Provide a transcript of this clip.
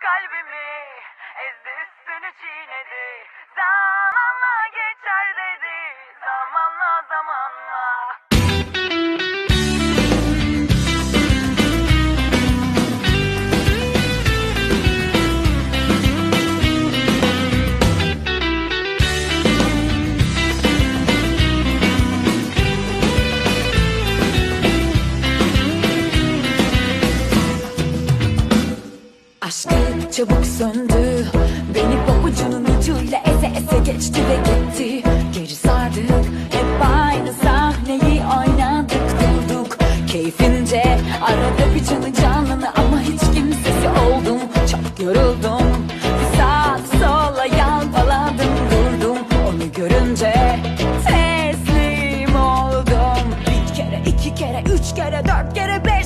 Kalbimi Ezdi üstünü çiğnedi. Zamanla geçer dedi Zamanla zamanla Aşkı çabuk söndü. Beni pabucunun ucuyla eze eze geçti ve gitti. Geri sardık hep aynı sahneyi oynadık durduk. Keyfince arada bir canı canını ama hiç kimsesi oldum. Çok yoruldum bir sola yalpaladım durdum. Onu görünce teslim oldum. Bir kere iki kere üç kere dört kere beş